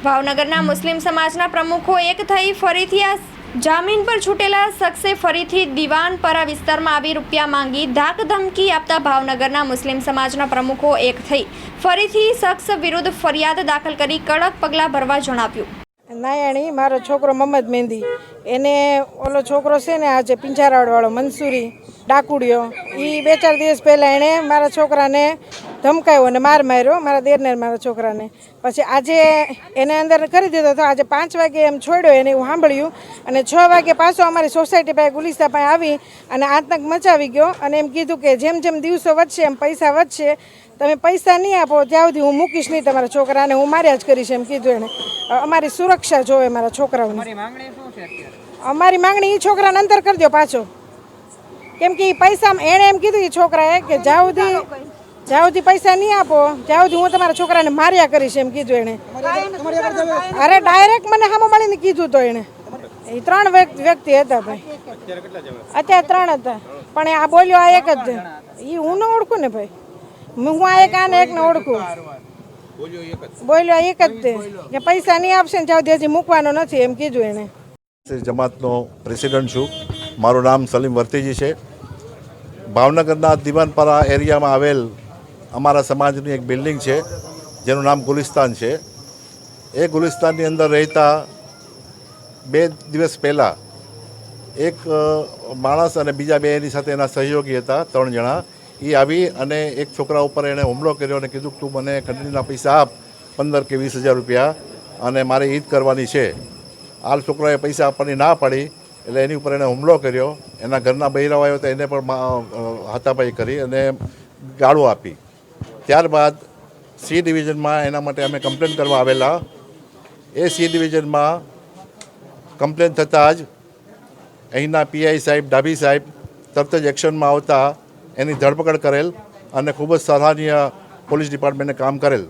ભાવનગરના મુસ્લિમ સમાજના પ્રમુખો એક થઈ ફરીથી આ જામીન પર છૂટેલા શખ્સે ફરીથી દિવાનપરા વિસ્તારમાં આવી રૂપિયા માંગી ધાક ધમકી આપતા ભાવનગરના મુસ્લિમ સમાજના પ્રમુખો એક થઈ ફરીથી શખ્સ વિરુદ્ધ ફરિયાદ દાખલ કરી કડક પગલાં ભરવા જણાવ્યું. નાયણી મારો છોકરો મહમ્મદ મહેંદી એને ઓલો છોકરો છે ને આજે પિંજારાવાળો મંસૂરી ડાકુડિયો. એ બે ચાર દિવસ પહેલાં એણે મારા છોકરાને ધમકાવ્યો અને માર માર્યો મારા દેરને મારા છોકરાને. પછી આજે એને અંદર કરી દીધો હતો આજે પાંચ વાગે એમ છોડ્યો એને એવું સાંભળ્યું. અને છ વાગે પાછો અમારી સોસાયટી પાસે ગુલિસ્તા પાસે આવી અને આતંક મચાવી ગયો અને એમ કીધું કે જેમ જેમ દિવસો વધશે એમ પૈસા વધશે. તમે પૈસા નહીં આપો ત્યાં સુધી હું મૂકીશ નહીં તમારા છોકરાને હું માર્યા જ કરીશ એમ કીધું એણે. અમારી સુરક્ષા જોવે મારા છોકરાઓની. અમારી માંગણી એ છોકરાને અંદર કરી દો પાછો. કેમ કે એ પૈસા એણે એમ કીધું એ છોકરાએ કે જ્યાં સુધી જ્યાં સુધી પૈસા નહીં આપો ત્યાં સુધી હું તમારા છોકરાને માર્યા કરીશ એમ કીધું એણે. અરે ડાયરેક્ટ મને સામે મળીને કીધું તો એણે. એ ત્રણ વ્યક્તિ હતા ભાઈ. અત્યારે ત્રણ હતા. પણ આ બોલ્યો આ એક જ. એ હું ન ઓળખું ને ભાઈ? હું આ એક, આને એકને ઓળખું. બોલ્યો એક જ તે. કે પૈસા નહીં આપશે ને સુધી હજી મૂકવાનો નથી એમ કીધું શ્રી જમાતનો પ્રેસિડન્ટ છું. મારું નામ સલીમ વર્તીજી છે. ભાવનગરના દિવાનપરા એરિયામાં આવેલ અમારા સમાજની એક બિલ્ડિંગ છે, જેનું નામ ગુલિસ્તાન છે. એ ગુલિસ્તાનની અંદર રહેતા બે દિવસ પહેલાં એક માણસ અને બીજા બે એની સાથે એના સહયોગી હતા, ત્રણ જણા. એ આવી અને એક છોકરા ઉપર એણે હુમલો કર્યો અને કીધું કે તું મને ખંડણીના પૈસા આપ, પંદર કે વીસ હજાર રૂપિયા, અને મારે ઈદ કરવાની છે. આ છોકરાએ પૈસા આપવાની ના પાડી, એટલે એની ઉપર એણે હુમલો કર્યો. એના ઘરના બહેરાઓ આવ્યો તો એને પણ હાથાપાઈ કરી અને ગાળો આપી. ત્યારબાદ સી ડિવિઝનમાં એના માટે અમે કમ્પ્લેન કરવા આવેલા. એ સી ડિવિઝનમાં કમ્પ્લેન થતાં જ અહીંના પીઆઈ સાહેબ, ડાભી સાહેબ તરત જ એક્શનમાં આવતા એની ધરપકડ કરેલ અને ખૂબ જ સરાહનીય પોલીસ ડિપાર્ટમેન્ટે કામ કરેલ.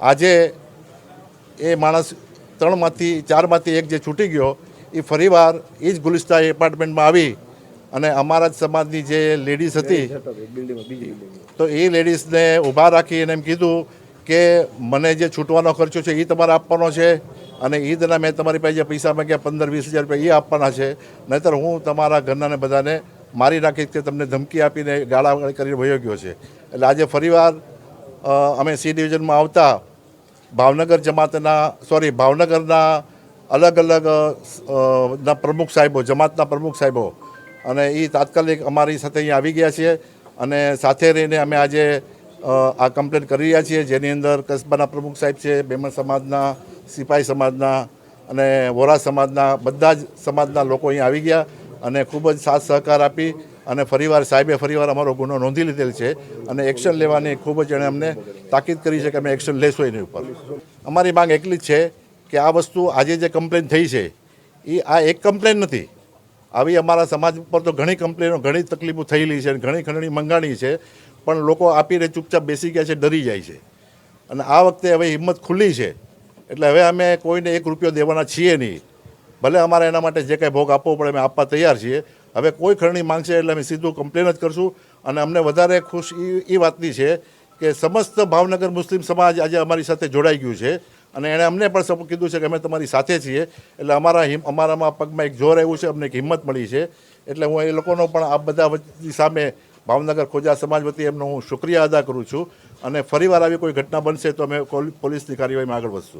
આજે એ માણસ ત્રણમાંથી, ચારમાંથી એક જે છૂટી ગયો, એ ફરીવાર એ જ ગુલિસ્તા એપાર્ટમેન્ટમાં આવી અને અમારા જ સમાજની જે લેડીઝ હતી તો એ લેડીઝને ઊભા રાખી અને એમ કીધું કે મને જે છૂટવાનો ખર્ચો છે એ તમારે આપવાનો છે અને ઈદના મેં તમારી પાસે જે પૈસા માંગ્યા પંદર વીસ હજાર રૂપિયા એ આપવાના છે. નહીંતર હું તમારા ઘરનાને બધાને મારી નાખીશ કે તમને ધમકી આપીને ગાળા કરીને વયો ગયો છે. એટલે આજે ફરીવાર અમે સી ડિવિઝનમાં આવતા ભાવનગર જમાતના સોરી ભાવનગરના અલગ અલગ ના પ્રમુખ સાહેબો જમાતના પ્રમુખ સાહેબો અને એ તાત્કાલિક અમારી સાથે અહીંયા આવી ગયા છે અને સાથે રહીને અમે આજે આ કમ્પ્લેન કરી રહ્યા છીએ. જેની અંદર કસ્બાના પ્રમુખ સાહેબ છે, બેમન સમાજના, સિપાઈ સમાજના અને વોરા સમાજના, બધા જ સમાજના લોકો અહીંયા આવી ગયા અને ખૂબ જ સાથ સહકાર આપી અને ફરીવાર સાહેબે ફરીવાર અમારો ગુનો નોંધી લીધેલ છે અને એક્શન લેવાની ખૂબ જ એણે અમને તાકીદ કરી છે કે અમે એક્શન લેશું એની ઉપર. અમારી માંગ એટલી જ છે કે આ વસ્તુ આજે જે કમ્પ્લેન થઈ છે એ આ એક કમ્પ્લેન નથી આવી અમારા સમાજ ઉપર તો ઘણી કમ્પ્લેનો ઘણી તકલીફો થયેલી છે અને ઘણી ખંડણી મંગાણી છે, પણ લોકો આપીને ચૂપચાપ બેસી ગયા છે, ડરી જાય છે. અને આ વખતે હવે હિંમત ખુલ્લી છે. એટલે હવે અમે કોઈને એક રૂપિયો દેવાના છીએ નહીં. ભલે અમારે એના માટે જે કાંઈ ભોગ આપવો પડે, અમે આપવા તૈયાર છીએ. હવે કોઈ ખરણી માંગશે એટલે અમે સીધું કમ્પ્લેન જ કરશું. અને અમને વધારે ખુશ એ વાતની છે કે સમસ્ત ભાવનગર મુસ્લિમ સમાજ આજે અમારી સાથે જોડાઈ ગયું છે. અને એણે અમને પણ કીધું છે કે અમે તમારી સાથે છીએ. એટલે અમારા અમારામાં પગમાં એક જોર આવ્યું છે, અમને એક હિંમત મળી છે. એટલે હું એ લોકોનો પણ આ બધા સામે ભાવનગર ખોજા સમાજ વતી એમનો હું શુક્રિયા અદા કરું છું. અને ફરીવાર આવી કોઈ ઘટના બનશે તો અમે પોલીસની કાર્યવાહીમાં આગળ વધશું.